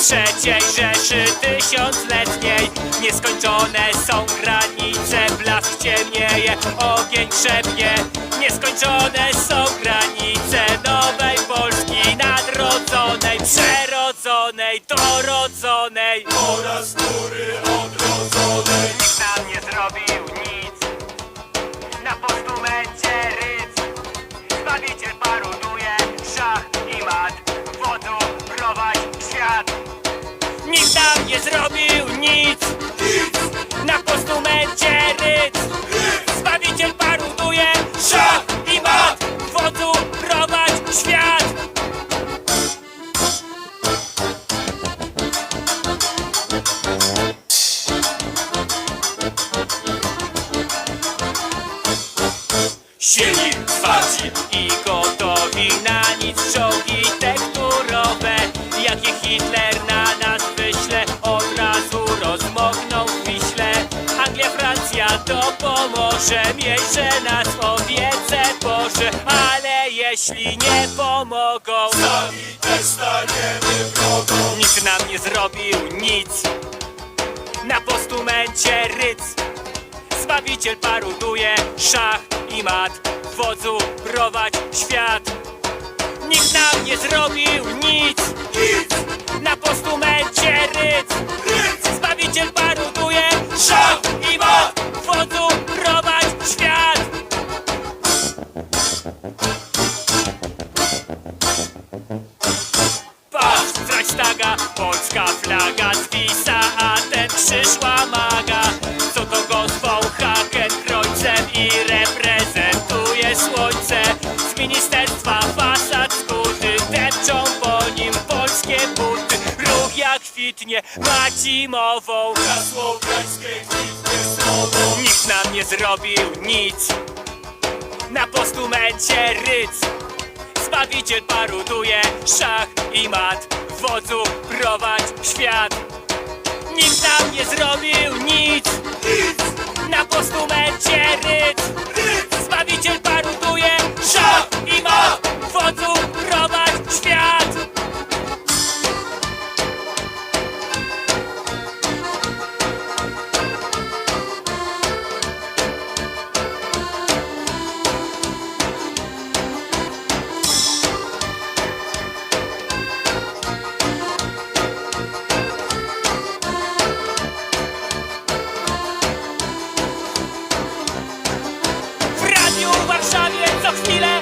Rzeszy tysiącletniej Nieskończone są granice, blask ciemnieje, ogień krzepnie Nieskończone są granice nowej Polski Nadrodzonej, przerodzonej, dorodzonej oraz góry odrodzonej. Zrobił nic. Na postumencie ryc. Zbawiciel paruduje Szach i mat Wodzu prowadź świat. Silni, twardzi i gotowi na nic. Czołgi tekturowe, jakie Hitler pomoże Miejże nas owiece Boże Ale jeśli nie pomogą Sami też staniemy wrogą. Nikt nam nie zrobił nic. Na postumencie ryc. Zbawiciel paruduje Szach i mat. Wodzu prowadź świat. Nikt nam nie zrobił nic. Nic, Na postumencie ryc, Patrz, Reichstaga, polska flaga zwisa, a ten przyszła maga. Co to gospą Hakenkreuzem i reprezentuje słońce. Z ministerstwa fasad skóry depczą po nim polskie buty. Ruch jak kwitnie Macimową. Na słowiańskiej kwitnie słowo. Nikt nam nie zrobił nic Na postumencie ryc. Zbawiciel paruduje Szach i mat. Wodzu prowadź świat. Nikt nam nie zrobił Still